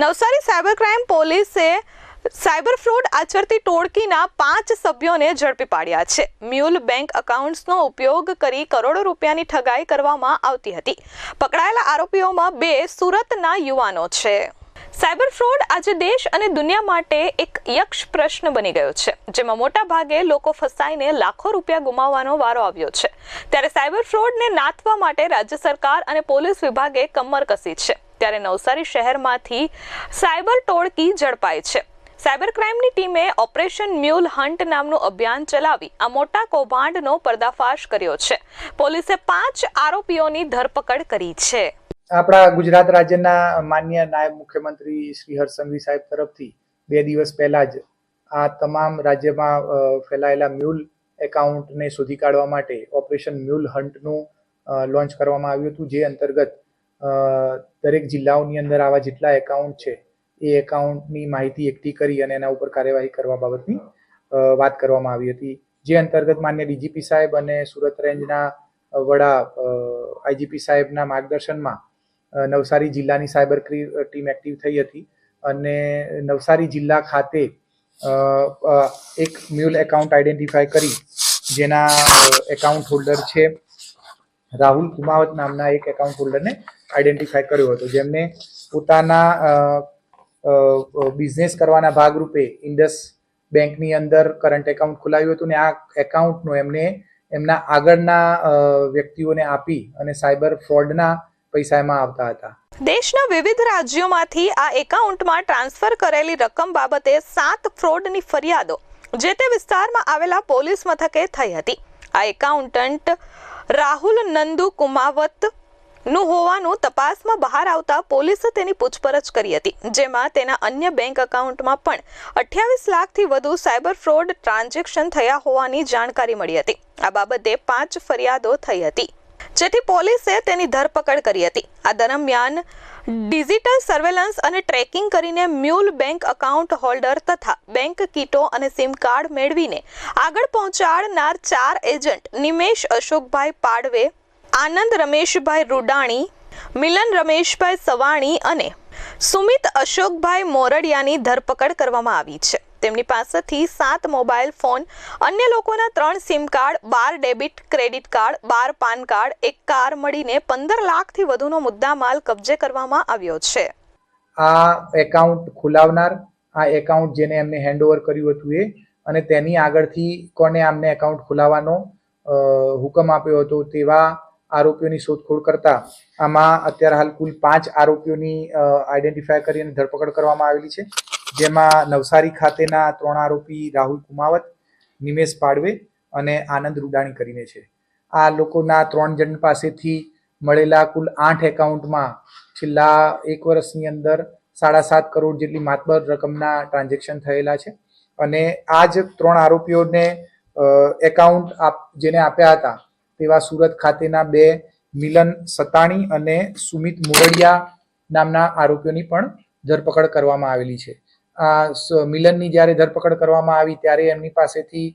Navsari cyber crime પોલીસે cyber fraud આચરતી ટોળકીના પાંચ સભ્યોને ઝડપી પાડ્યા છે. મ્યુલ બેંક એકાઉન્ટ્સનો ઉપયોગ કરી કરોડો રૂપિયાની ઠગાઈ કરવામાં આવતી હતી. પકડાયેલા આરોપીઓમાં બે સુરતના યુવાનો છે. સાયબર ફ્રોડ આજે દેશ અને દુનિયા માટે એક યક્ષ પ્રશ્ન બની ગયો છે, જેમાં મોટા ભાગે લોકો ફસાઈને લાખો રૂપિયા ગુમાવવાનો વારો આવ્યો છે. ત્યારે સાયબર ફ્રોડને નાથવા માટે રાજ્ય સરકાર અને પોલીસ વિભાગે કમર કસી છે. ત્યારે નવસારી શહેરમાંથી સાયબર ટોળકી ઝડપાઈ છે. સાયબર ક્રાઇમની ટીમે ઓપરેશન મ્યુલ હન્ટ નામનું અભિયાન ચલાવી આ મોટા કૌભાંડનો પર્દાફાશ કર્યો છે. પોલીસે પાંચ આરોપીઓની ધરપકડ કરી છે. આપણા ગુજરાત રાજ્યના માન્ય નાયબ મુખ્યમંત્રી શ્રી હરસંઘવી સાહેબ તરફથી બે દિવસ પહેલા જ આ તમામ રાજ્યમાં ફેલાયેલા મ્યુલ એકાઉન્ટને શોધી કાઢવા માટે ઓપરેશન મ્યુલ હન્ટનું લોન્ચ કરવામાં આવ્યું હતું, જે અંતર્ગત દરેક જિલ્લાઓની અંદર આવા જેટલા એકાઉન્ટ છે, એ એકાઉન્ટની માહિતી એકઠી કરી અને એના ઉપર કાર્યવાહી કરવા બાબતની વાત કરવામાં આવી હતી. જે અંતર્ગત માન્ય ડીજીપી સાહેબ અને સુરત રેન્જના વડા આઈજીપી સાહેબના માર્ગદર્શનમાં નવસારી જિલ્લાની સાયબર ટીમ એક્ટિવ થઈ હતી અને નવસારી જિલ્લા ખાતે એક મ્યુલ એકાઉન્ટ આઈડેન્ટિફાય કરી, જેના એકાઉન્ટ હોલ્ડર છે રાહુલ કુમાવત નામના એક એકાઉન્ટ હોલ્ડરને આઈડેન્ટિફાય કર્યો હતો. જેમને પોતાના બિઝનેસ કરવાના ભાગરૂપે ઇન્ડસ બેંકની અંદર કરંટ એકાઉન્ટ ખોલાવ્યું હતું ને આ એકાઉન્ટનો એમને એમના આગળના વ્યક્તિઓને આપી અને સાયબર ફ્રોડના પૈસા એમાં આવતા હતા. દેશના વિવિધ રાજ્યોમાંથી આ એકાઉન્ટમાં ટ્રાન્સફર કરેલી રકમ બાબતે સાત ફ્રોડની ફરિયાદો, જે તે વિસ્તારમાં આવેલા પોલીસ મથકે થઈ હતી. આ એકાઉન્ટન્ટ રાહુલ, નંદુ, કુમાવતનું હોવાનું તપાસમાં બહાર આવતા પોલીસે તેની પૂછપરછ કરી હતી, જેમાં તેના અન્ય બેંક એકાઉન્ટમાં પણ અઠ્યાવીસ લાખથી વધુ સાયબર ફ્રોડ ટ્રાન્ઝેક્શન થયા હોવાની જાણકારી મળી હતી. આ બાબતે પાંચ ફરિયાદો થઈ હતી, જેથી પોલીસે તેની ધરપકડ કરી હતી. આ દરમિયાન ડિજિટલ સર્વેલન્સ અને ટ્રેકિંગ કરીને મ્યુલ બેંક એકાઉન્ટ હોલ્ડર તથા બેંક કીટો અને સિમ કાર્ડ મેળવીને આગળ પહોંચાડનાર ચાર એજન્ટ નિમેશ અશોકભાઈ પાડવે, આનંદ રમેશભાઈ રૂડાણી, મિલન રમેશભાઈ સવાણી અને સુમિત અશોકભાઈ મોરડિયાની ધરપકડ કરવામાં આવી છે. તેમની પાસેથી સાત મોબાઈલ ફોન, અન્ય લોકોના ત્રણ સિમ કાર્ડ, બાર ડેબિટ, ક્રેડિટ કાર્ડ, બાર પાન કાર્ડ, એક કાર મળીને પંદર લાખથી વધુનો મુદ્દામાલ કબજે કરવામાં આવ્યો છે. આ એકાઉન્ટ ખોલાવનાર, આ એકાઉન્ટ જેને એમને હેન્ડઓવર કર્યું હતું એ, અને તેની આગળથી કોને આમને એકાઉન્ટ ખોલાવવાનો હુકમ આપ્યો હતો તેવા આરોપીઓની શોધખોળ કરતા, આમાં અત્યારે હાલ કુલ પાંચ આરોપીઓની આઈડેન્ટિફાય કરી અને ધરપકડ કરવામાં આવેલી છે. જેમાં નવસારી ખાતેના ત્રણ આરોપી રાહુલ કુમાવત, નિમેશ પાડવે અને આનંદ રૂડાણી કરીને છે. આ લોકોના ત્રણ જણ પાસેથી મળેલા કુલ આઠ એકાઉન્ટમાં છેલ્લા એક વર્ષની અંદર સાડા સાત કરોડ જેટલી માતબર રકમના ટ્રાન્ઝેક્શન થયેલા છે અને આ જ ત્રણ આરોપીઓને એકાઉન્ટ આપ, જેને આપ્યા હતા તેવા સુરત ખાતેના બે મિલન સતાણી અને સુમિત મોરડિયા નામના આરોપીઓની પણ ધરપકડ કરવામાં આવેલી છે. મિલનની જ્યારે ધરપકડ કરવામાં આવી ત્યારે એમની પાસેથી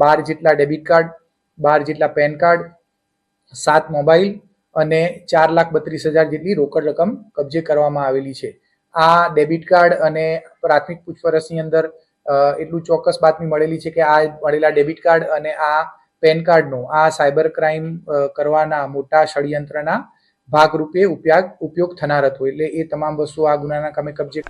બાર જેટલા ડેબિટ કાર્ડ, બાર જેટલા પેન કાર્ડ, સાત મોબાઈલ અને ચાર લાખ બત્રીસ હજાર જેટલી રોકડ રકમ કબજે કરવામાં આવેલી છે. આ ડેબિટ કાર્ડ અને પ્રાથમિક પૂછપરછની અંદર એટલું ચોક્કસ બાતમી મળેલી છે કે આ મળેલા ડેબિટ કાર્ડ અને આ પેન કાર્ડનો આ સાયબર ક્રાઇમ કરવાના મોટા ષડયંત્રના ભાગરૂપે ઉપયોગ ઉપયોગ થનાર હતો. એટલે એ તમામ વસ્તુઓ આ ગુનાના કામે કબજે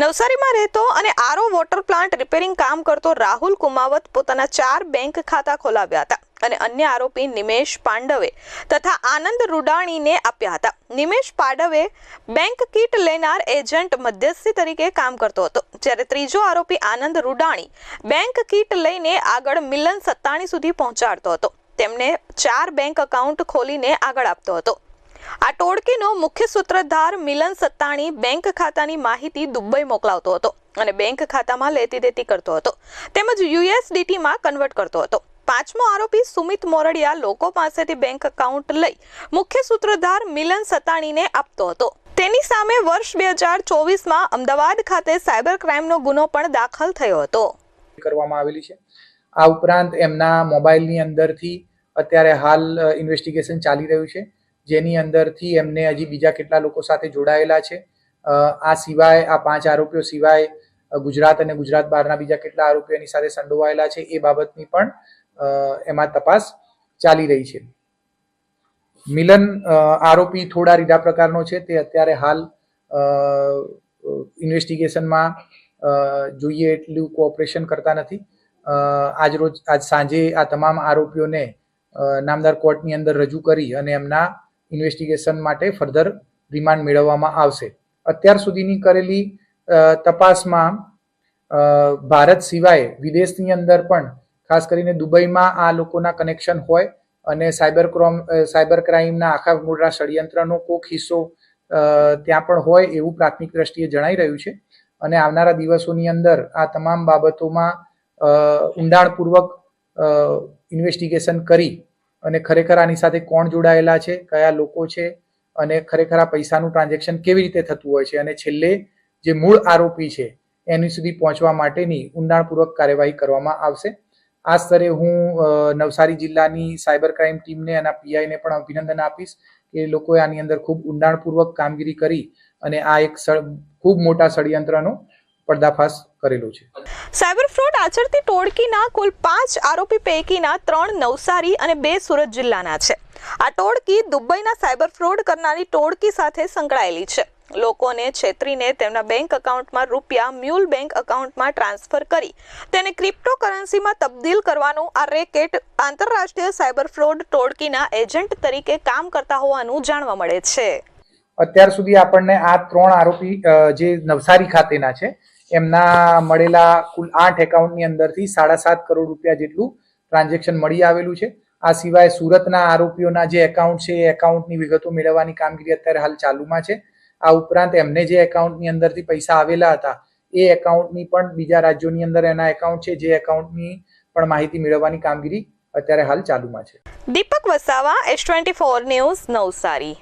નવસારીમાં રહેતો અને આરો વોટર પ્લાન્ટ રિપેરિંગ કામ કરતો રાહુલ કુમાવત પોતાના ચાર બેંક ખાતા ખોલાવ્યા હતા અને અન્ય આરોપી નિમેશ પાંડવે તથા આનંદ રૂડાણીને આપ્યા હતા. નિમેશ પાંડવે બેંક કીટ લેનાર એજન્ટ મધ્યસ્થી તરીકે કામ કરતો હતો, જ્યારે ત્રીજો આરોપી આનંદ રૂડાણી બેંક કીટ લઈને આગળ મિલન સત્તાણી સુધી પહોંચાડતો હતો. તેમને ચાર બેંક એકાઉન્ટ ખોલીને આગળ આપતો હતો. આ ટોળકીનો મુખ્ય સૂત્રધાર મિલન સત્તાણી બેંક ખાતાની માહિતી દુબઈ મોકલાવતો હતો અને બેંક ખાતામાં લેતી દેતી કરતો હતો. તેમજ યુએસડીટીમાં કન્વર્ટ કરતો હતો. પાંચમો આરોપી સુમિત મોરડિયા લોકો પાસેથી બેંક એકાઉન્ટ લઈ મુખ્ય સૂત્રધાર મિલન સત્તાણીને આપતો હતો. તેની સામે વર્ષ બે હજાર ચોવીસમાં અમદાવાદ ખાતે સાયબર ક્રાઇમનો ગુનો પણ દાખલ થયો હતો. કરવામાં આવેલી છે. આ ઉપરાંત એમના મોબાઈલની અંદરથી અત્યારે હાલ ઇન્વેસ્ટિગેશન ચાલી રહ્યું છે. જેની અંદરથી એમને હજી બીજા કેટલા લોકો સાથે જોડાયેલા છે. આ સિવાય, આ પાંચ આરોપીઓ સિવાય ગુજરાત અને ગુજરાત બહારના બીજા કેટલા આરોપીઓ એની સાથે સંડોવાયેલા છે એ બાબતની પણ એમાં તપાસ ચાલી રહી છે. મિલન આરોપી થોડા રીઢા પ્રકારનો છે. તે અત્યારે હાલ ઇન્વેસ્ટિગેશનમાં જોઈએ એટલું કોઓપરેશન કરતા નથી. આજ રોજ, આજ સાંજે આ તમામ આરોપીઓને નામદાર કોર્ટની અંદર રજૂ કરી અને એમના ઇન્વેસ્ટિગેશન માટે ફર્ધર રિમાન્ડ મેળવવામાં આવશે. અત્યાર સુધીની કરેલી તપાસમાં ભારત સિવાય વિદેશની અંદર પણ, ખાસ કરીને દુબઈમાં આ લોકોના કનેક્શન હોય અને સાયબર ક્રોમ સાયબર ક્રાઇમના આખા મોટા ષડયંત્રનો કોક હિસ્સો ત્યાં પણ હોય એવું પ્રાથમિક દ્રષ્ટિએ જણાઈ રહ્યું છે. અને આવનારા દિવસોની અંદર આ તમામ બાબતોમાં ઊંડાણપૂર્વક ઇન્વેસ્ટિગેશન કરી અને ખરેખર આની સાથે કોણ જોડાયેલા છે, કયા લોકો છે અને ખરેખર આ પૈસાનું ટ્રાન્ઝેક્શન કેવી રીતે થતું હોય છે અને છેલ્લે જે મૂળ આરોપી છે, એની સુધી પહોંચવા માટેની ઊંડાણપૂર્વક કાર્યવાહી કરવામાં આવશે. આ સ્તરે હું નવસારી જિલ્લાની સાયબર ક્રાઇમ ટીમને અને પીઆઈને પણ અભિનંદન આપીશ કે લોકોએ આની અંદર ખૂબ ઊંડાણપૂર્વક કામગીરી કરી અને આ એક ખૂબ મોટા ષડયંત્રનો પર્દાફાશ કરેલો છે. સાયબર ફ્રોડ આચરતી ટોળકીના કુલ પાંચ આરોપી પૈકીના ત્રણ નવસારી અને બે સુરત જિલ્લાના છે. આ ટોળકી દુબઈના સાયબર ફ્રોડ કરનારી ટોળકી સાથે સંકળાયેલી છે. લોકોને છેતરીને તેમના બેંક એકાઉન્ટમાં રૂપિયા મ્યુલ બેંક એકાઉન્ટમાં ટ્રાન્સફર કરી તેને ક્રિપ્ટોકરન્સીમાં તબદીલ કરવાનું આ રેકેટ આંતરરાષ્ટ્રીય સાયબર ફ્રોડ ટોળકીના એજન્ટ તરીકે કામ કરતા હોવાનું જાણવા મળે છે. અત્યાર સુધી આપણને આ ત્રણ આરોપી જે નવસારી ખાતેના છે એમના મળેલા કુલ આઠ એકાઉન્ટની અંદરથી સાડા સાત કરોડ રૂપિયા જેટલું ટ્રાન્ઝેક્શન મળી આવેલું છે. આ સિવાય સુરતના આરોપીઓના જે એકાઉન્ટ છે, એ એકાઉન્ટની વિગતો મેળવવાની કામગીરી અત્યારે હાલ ચાલુમાં છે. આ ઉપરાંત એમને જે એકાઉન્ટની અંદરથી પૈસા આવેલા હતા, એ એકાઉન્ટની પણ બીજા રાજ્યોની અંદર એના એકાઉન્ટ છે, જે એકાઉન્ટની પણ માહિતી મેળવવાની કામગીરી અત્યારે હાલ ચાલુમાં છે. Deepak Vasava, S twenty four news Navsari.